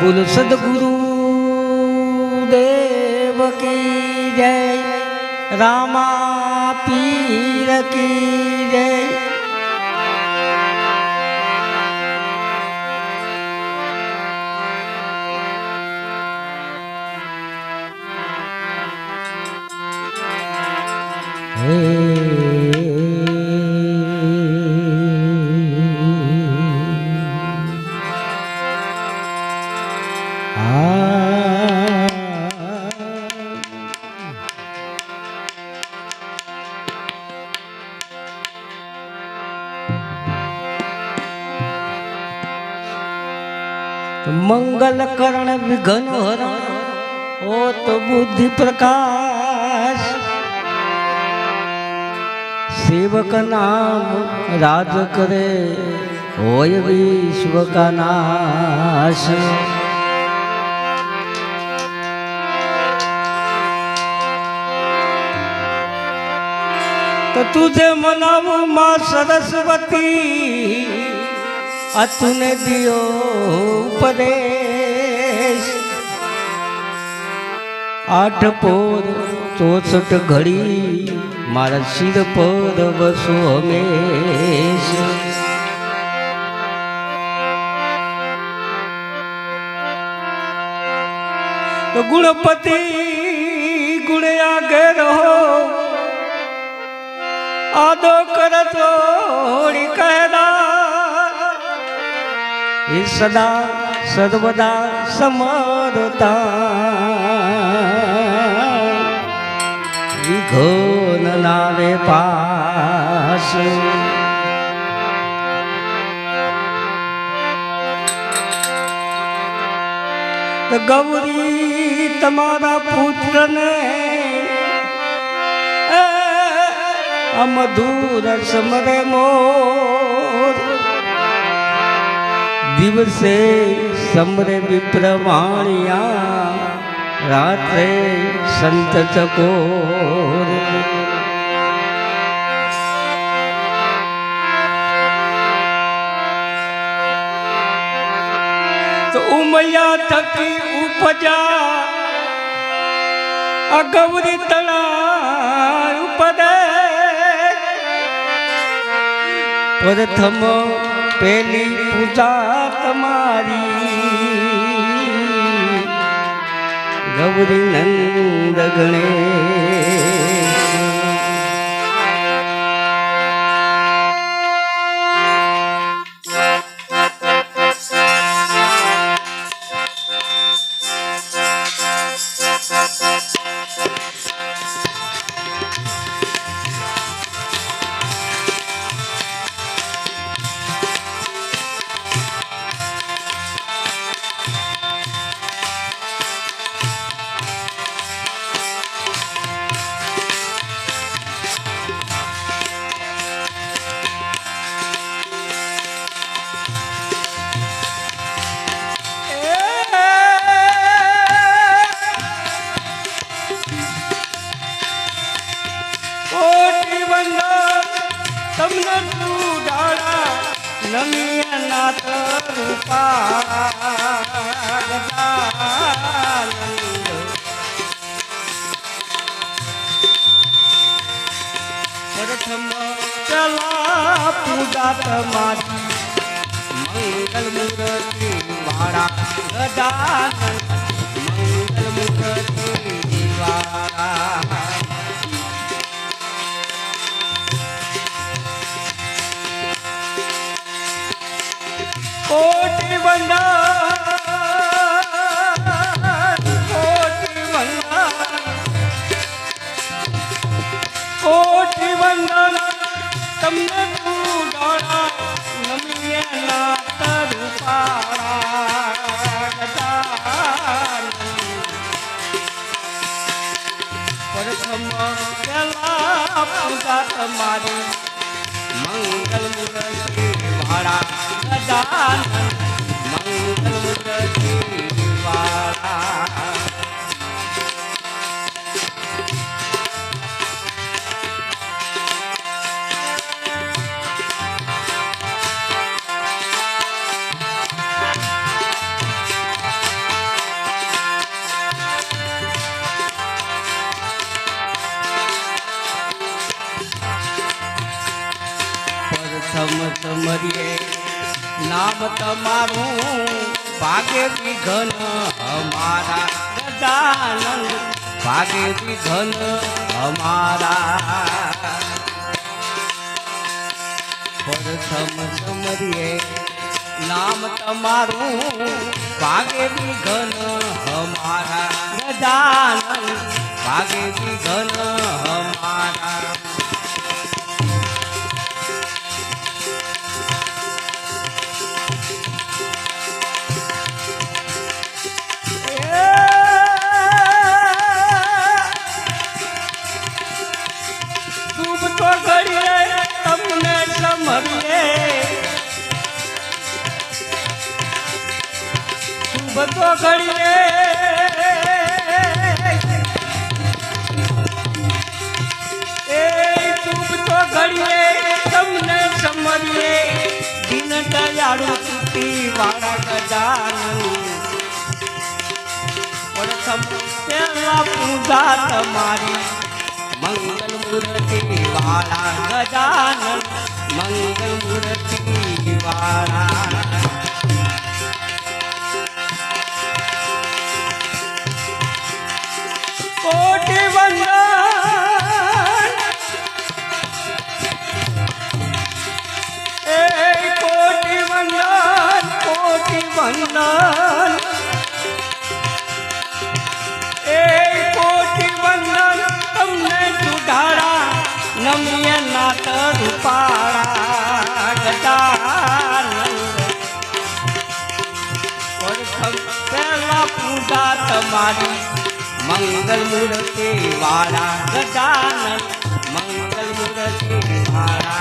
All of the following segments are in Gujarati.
બોલ સદગુરુ દેવ કી જય રામા પીર કી જય. મંગલ કરણ વિઘન હરણ હોત બુદ્ધિ પ્રકાશ. સેવક નામ રાજ કરે, હોય વિશ્વ કા નાશ. તો તુझे મનાવું માં સરસ્વતી આ તુને દિયો ઉપદેશ. આઠ પોર ચોસઠ ઘડી, મારા શિર પર વસો હમેશ. ગુણપતિ, ગુણ આગે રહો. આદો કરતો કહેલા એ સદા સર્વદા સમરતા ઘોન નાવે પાસ. ગૌરી તમારા પુત્રને મધુર સમરે મોર. દિવસે સમરે વિપ્રવાણિયા રાત્રે સંત ચકોર. ઉમૈયા થકી ઉપજા અગૌરી તળા ઉપદે પ્રથમ પેલી પૂજા તમારી. ગૌરી નંદ ગણેશ નમિયા નાથ રૂપા પ્રથમ ચલા પૂજા તમારી મંગલ મૂર્તિ મારા ગજાનન મંગલ મૂર્તિ તમારી મંગલ મુરલી વાળા ગજાનન નામ તમારું ભાગે ઘન અમારા ગજાનંદ, ભાગે વિઘન અમારા. પ્રથમ સમરીએ નામ તમારું ભાગે વિઘન અમારા ગજાનંદ, ભાગે વિઘન તો ઘડીએ એ શુભ તો ઘડીએ તમને સમરીએ દિન દયાળુ ચૂકી વાળા ગજાનંદ પ્રથમ પહેલા પૂજા તમારી મંગલ મૂર્તિ વાળા ગજાનન. મંગલ મૂર્તિ વાળા વંદન. એ કોટી વંદન તમને સુધારા, નમ્ય નાત રૂપાળા, ગજાનંદ. પ્રથમ પહેલા પૂજા તમારી, મંગલ મૂર્તિ વાળા ગજાનન મંગલ મૂર્તિ વાળા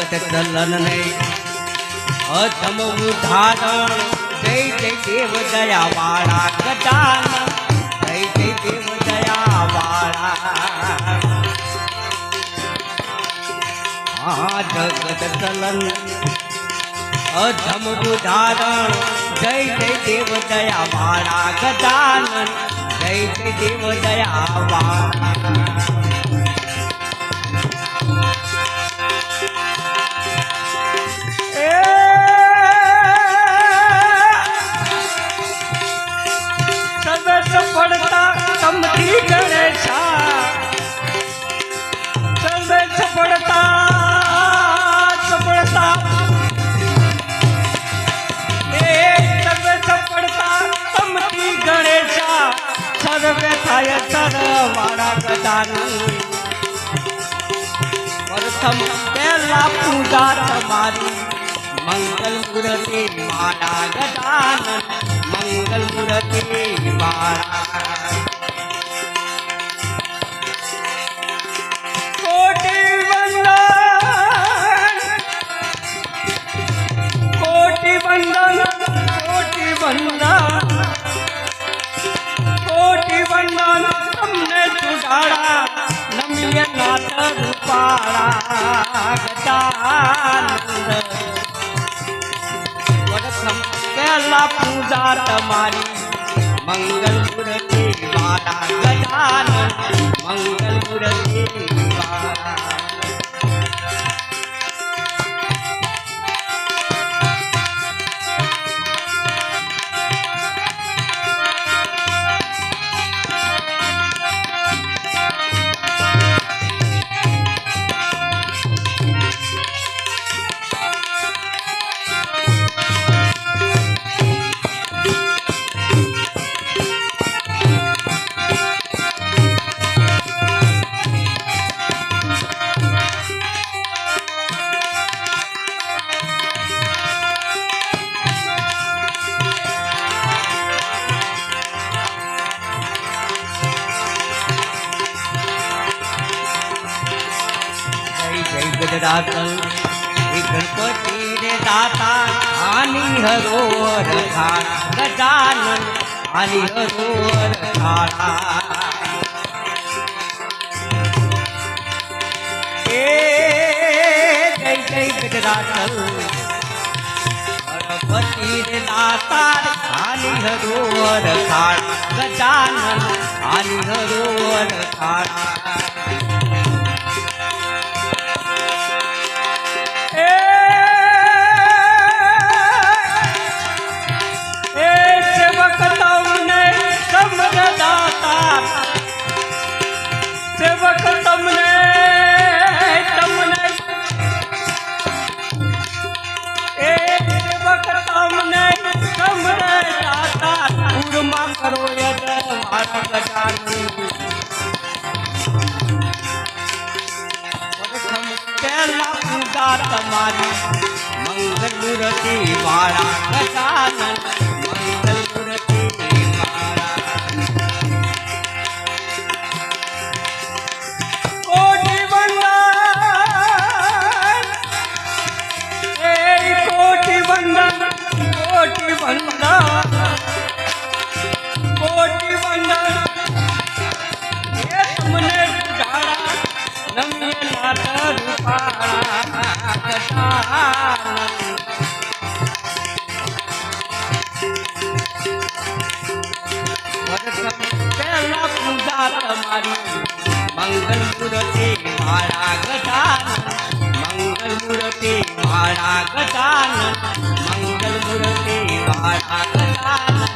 જગત ચલન ને અધમ ઉદાહરણ, જય જય દેવ દયા વાળા ગજાન જય જય દેવ દયા વાળા આ જગત ચલન અધમ ઉદાહરણ, જય જય દેવ દયા વાળા ગજાનન. જય જય દેવ દયા વાળા સર્વે થાય સરવાળા ગજાનંદ પ્રથમ પહેલા પૂજા તમારી મંગલ મૂર્તિ મારા ગજાનન મંગલ મૂર્તિ મારા કોટી વંદન કોટી વંદન સુધારા નમ્ય નાથ રૂપાળા, ગજાનંદ. પહેલા પૂજા તમારી મંગલ મૂર્તિ વાળા ગજાનંદ મંગલ મૂર્તિ વાળા દાતા આની હરોર ખાણા ગજાનન આની હરોર ખાણા એ જય જય ગજરાટલ ગણપતિ દાતા આની હરોર ખાણા ગજાનન આની હરોર ખાણા પૂરમાં કરો મારા પ્રથમ પહેલા પૂજા તમારી મંગલ મૂર્તિ વાળા ગજાનન મંગલ મૂર્તિ મારા ગજાનન મંગલ મૂર્તિ મારા ગજાનન